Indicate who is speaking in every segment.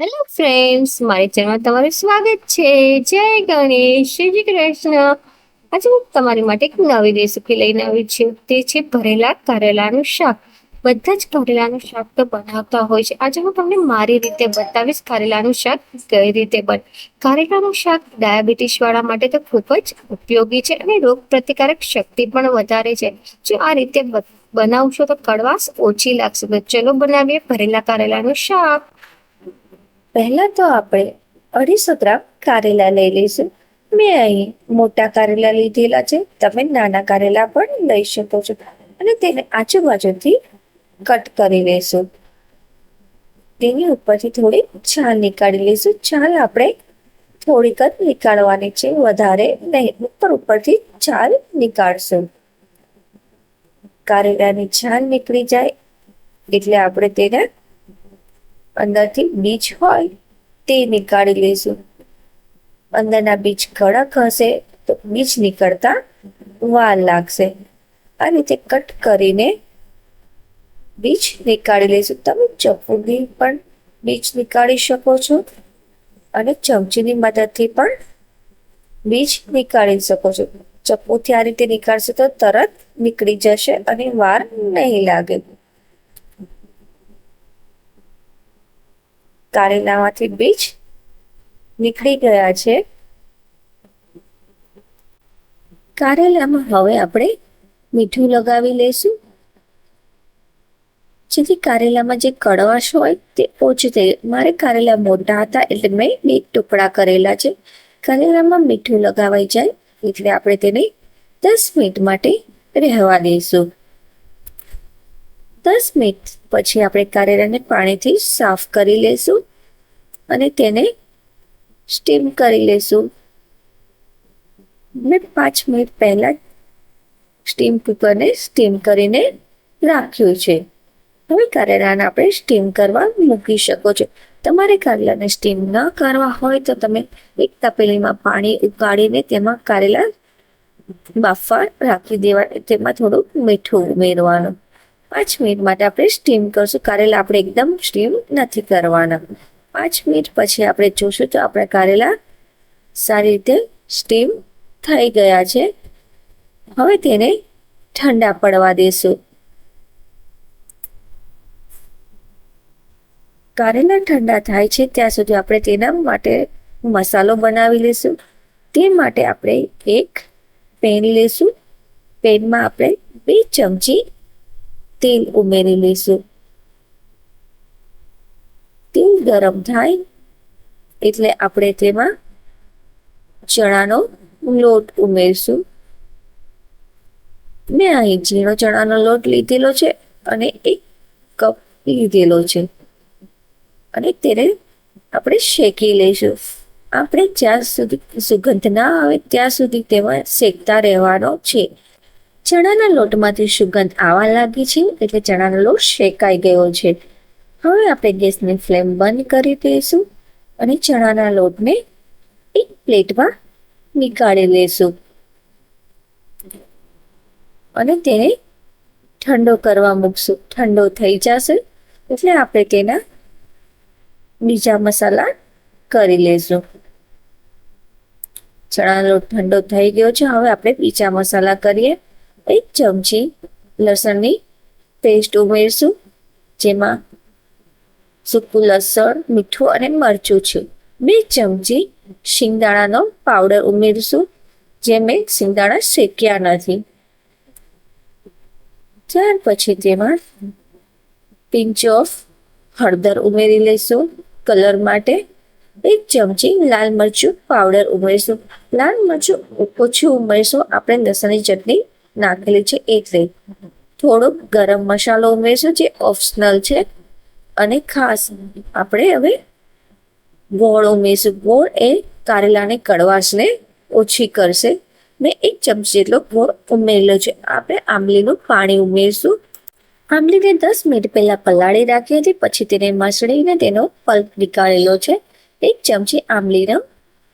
Speaker 1: Hello friends મારી ચેનલમાં તમારું સ્વાગત છે. જય ગણેશ. શ્રી કૃષ્ણ. આજે હું તમારી માટે એક નવી રેસીપી લઈને આવી છું. તે છે ભરેલા કરેલાનું શાક. બધા જ કરેલાનું શાક તો બનાવતા હોય છે. આજે હું તમને મારી રીતે બતાવીશ કરેલાનું શાક કઈ રીતે બને. કારેલાનું શાક ડાયાબિટીસ વાળા માટે તો ખૂબ જ ઉપયોગી છે અને રોગ પ્રતિકારક શક્તિ પણ વધારે છે. જો આ રીતે બનાવશો તો કડવાશ ઓછી લાગશે. તો ચલો બનાવીએ ભરેલા કરેલાનું શાક. પહેલા તો આપણે અઢીસો ગ્રામ કારેલા લઈ લઈશું. મેં અહીં મોટા કારેલા લીધેલા છે. તમે નાના કારેલા પણ લઈ શકો છો. અને તેને આજુબાજુથી કટ કરી લેશું તેની ઉપરથી થોડી છાલ નીકાળી લઈશું. છાલ આપણે થોડીક જ નીકાળવાની છે. વધારે નહીં. ઉપર ઉપરથી છાલ નીકાળશું. કારેલાની છાલ નીકળી જાય. એટલે આપણે તેને અંદરથી બીજ હોય તે નીકાળી લઈશું. અંદરના બીજ કડક હશે તો બીજ નીકળતા વાર લાગશે. આ રીતે કટ કરીને બીજ નીકાળી લઈશું. તમે ચપ્પુની પણ બીજ નીકાળી શકો છો અને ચમચીની મદદથી પણ બીજ નીકાળી શકો છો. ચપ્પુથી આ રીતે નીકાળશો તો તરત નીકળી જશે અને વાર નહીં લાગે. કારેલામાંથી બીજ નીકળી ગયા છે. કારેલામાં હવે આપણે મીઠું લગાવી લઈશું. જેથી કારેલામાં જે કડવાશ હોય તે ઓછી થઈ મારે કારેલા મોટા હતા એટલે મેં બે ટુકડા કરેલા છે. કારેલામાં મીઠું લગાવાઈ જાય એટલે આપણે તેને દસ મિનિટ માટે રહેવા દઈશું. દસ મિનિટ પછી આપણે કારેલાને પાણીથી સાફ કરી લઈશું અને તેને સ્ટીમ કરી લઈશું મેં પાંચ મિનિટ પહેલાં સ્ટીમ કુકરને સ્ટીમ કરીને રાખ્યું છે. હવે કારેલાને આપણે સ્ટીમ કરવા મૂકી શકો છો. તમારે કારેલાને સ્ટીમ ન કરવા હોય તો તમે એક તપેલીમાં પાણી ઉકાળીને તેમાં કારેલા બાફવા રાખી દેવા, તેમાં થોડું મીઠું ઉમેરવાનું. પાંચ મિનિટ માટે આપણે સ્ટીમ કરશું. કારેલા આપણે એકદમ સ્ટીમ નથી કરવાના. પાંચ મિનિટ પછી આપણે જોશું તો આપણા કારેલા સારી રીતે સ્ટીમ થઈ ગયા છે. હવે તેને ઠંડા પડવા દેશું. કારેલા ઠંડા થાય છે ત્યાં સુધી આપણે તેના માટે મસાલો બનાવી લઈશું તે માટે આપણે એક પેન લઈશું પેનમાં આપણે બે ચમચી તેલ ઉમેરી લઈશું તેલ ગરમ થાય એટલે આપણે તેમાં ચણાનો લોટ ઉમેરશું મેં અહીં ઝીણો ચણાનો લોટ લીધેલો છે અને એક કપ લીધેલો છે અને તેને આપણે શેકી લઈશું આપણે જ્યાં સુધી સુગંધ ના આવે ત્યાં સુધી તેમાં શેકતા રહેવાનો છે ચણાના લોટમાંથી સુગંધ આવવા લાગી છે, એટલે ચણાનો લોટ શેકાઈ ગયો છે. હવે આપણે ગેસની ફ્લેમ બંધ કરી દઈશું અને ચણાના લોટને એક પ્લેટમાં નીકાળી લઈશું. અને તેને ઠંડો કરવા મૂકશું. ઠંડો થઈ જશે, એટલે આપણે તેના બીજા મસાલા કરી લઈશું. ચણાનો લોટ ઠંડો થઈ ગયો છે, હવે આપણે બીજા મસાલા કરીએ. એક ચમચી લસણની પેસ્ટ ઉમેરશું, જેમાં સૂકું લસણ, મીઠું અને મરચું છે. બે ચમચી શિંગદાણાનો પાવડર ઉમેરશું, જે મેં શિંગદાણા શેક્યા નથી. ત્યાર પછી તેમાં પિંચ ઓફ હળદર ઉમેરી લઈશું. કલર માટે એક ચમચી લાલ મરચું પાવડર ઉમેરીશું. લાલ મરચું ઓછું ઉમેરીશું. આપણે લસણની ચટણી નાખેલી છે એટલે થોડોક ગરમ મસાલો ઉમેરશું જે ઓપ્શનલ છે અને ખાસ આપણે હવે ગોળ ઉમેરશું. ગોળ એ કારેલાને કડવાશને ઓછી કરશે. મેં એક ચમચી જેટલો ગોળ ઉમેરેલો છે. આપણે આંબલીનું પાણી ઉમેરીશું. આંબલીને દસ મિનિટ પહેલાં પલાળી રાખી હતી પછી તેને મસળીને તેનો પલ્પ નીકાળેલો છે. એક ચમચી આંબલીનો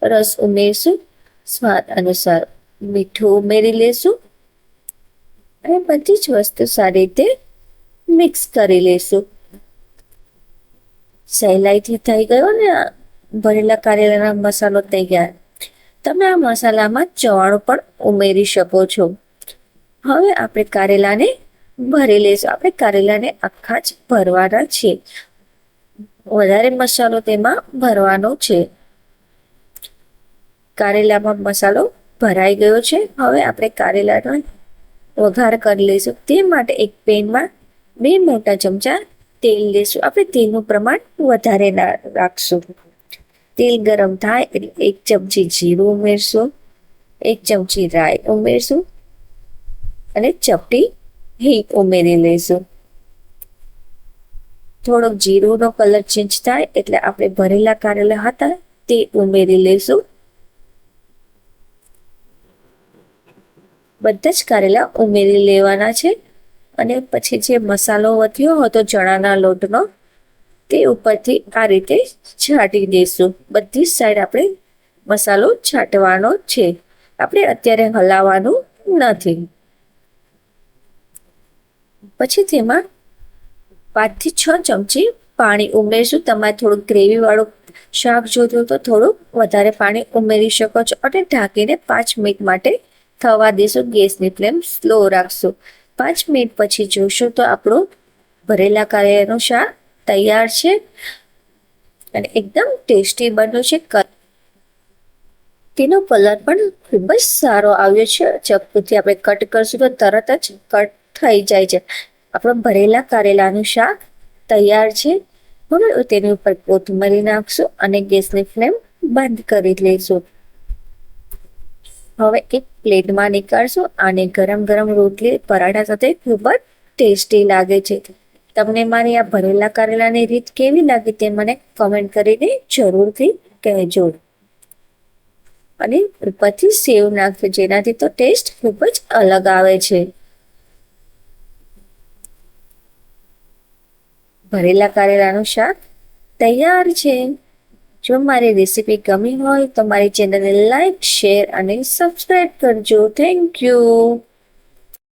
Speaker 1: રસ ઉમેરશું. સ્વાદ અનુસાર મીઠું ઉમેરી લેશું. અને બધી જ વસ્તુ સારી રીતે મિક્સ કરી લેશું સહેલાઈથી થઈ ગયો ને ભરેલા કારેલાના મસાલો તૈયાર તમે આ મસાલામાં ચવાણું પણ ઉમેરી શકો છો. હવે આપણે કારેલાને ભરી લઈશું. આપણે કારેલાને આખા જ ભરવાના છે વધારે મસાલો તેમાં ભરવાનો છે. કારેલામાં મસાલો ભરાઈ ગયો છે. હવે આપણે કારેલાનો વઘાર કરી લઈશું. તે માટે એક પેનમાં બે મોટા ચમચા તેલ લઈશું આપણે તેલનું પ્રમાણ વધારે રાખશું. તેલ ગરમ થાય એટલે એક ચમચી જીરું ઉમેરશું, એક ચમચી રાઈ ઉમેરશું અને ચપટી હિંગ ઉમેરી લઈશું. થોડોક જીરુંનો કલર ચેન્જ થાય એટલે આપણે ભરેલા કારેલા હતા તે ઉમેરી લઈશું. બધા જ કારેલા ઉમેરી લેવાના છે. અને પછી જે મસાલો વધ્યો હતો ચણાના લોટનો, તે ઉપરથી આ રીતે છાંટી દઈશું. બધી જ સાઈડ આપણે મસાલો છાંટવાનો છે. આપણે અત્યારે હલાવવાનું નથી. પછી તેમાં પાંચથી છ ચમચી પાણી ઉમેરીશું. તમારે થોડુંક ગ્રેવીવાળું શાક જોતું તો થોડુંક વધારે પાણી ઉમેરી શકો છો. અને ઢાંકીને પાંચ મિનિટ માટે થવા દઈશું ગેસની ફ્લેમ સ્લો રાખશું. પાંચ મિનિટ પછી જોશો તો આપણું ભરેલા કારેલાનું શાક તૈયાર છે અને એકદમ ટેસ્ટી બન્યું છે. તેનો કલર પણ ખૂબ જ સારો આવ્યો છે. ચપ્પુથી આપણે કટ કરશું તો તરત જ કટ થઈ જાય છે. આપણું ભરેલા કારેલાનું શાક તૈયાર છે. હવે તેની ઉપર કોથમરી નાખશું અને ગેસની ફ્લેમ બંધ કરી લઈશું હવે એક પ્લેટમાં નીકાળશું અને ગરમ ગરમ રોટલી પરાઠા સાથે ખૂબ જ ટેસ્ટી લાગે છે. તમને મારી આ ભરેલા કારેલાની રીત કેવી લાગી તે મને કમેન્ટ કરીને જરૂરથી કહેજો. અને ઉપરથી સેવ નાખજો, જેનાથી તો ટેસ્ટ ખૂબ જ અલગ આવે છે. ભરેલા કારેલાનું શાક તૈયાર છે. જો મારી રેસીપી ગમી હોય તો મારી ચેનલને લાઈક શેર અને સબસ્ક્રાઈબ કરજો. Thank you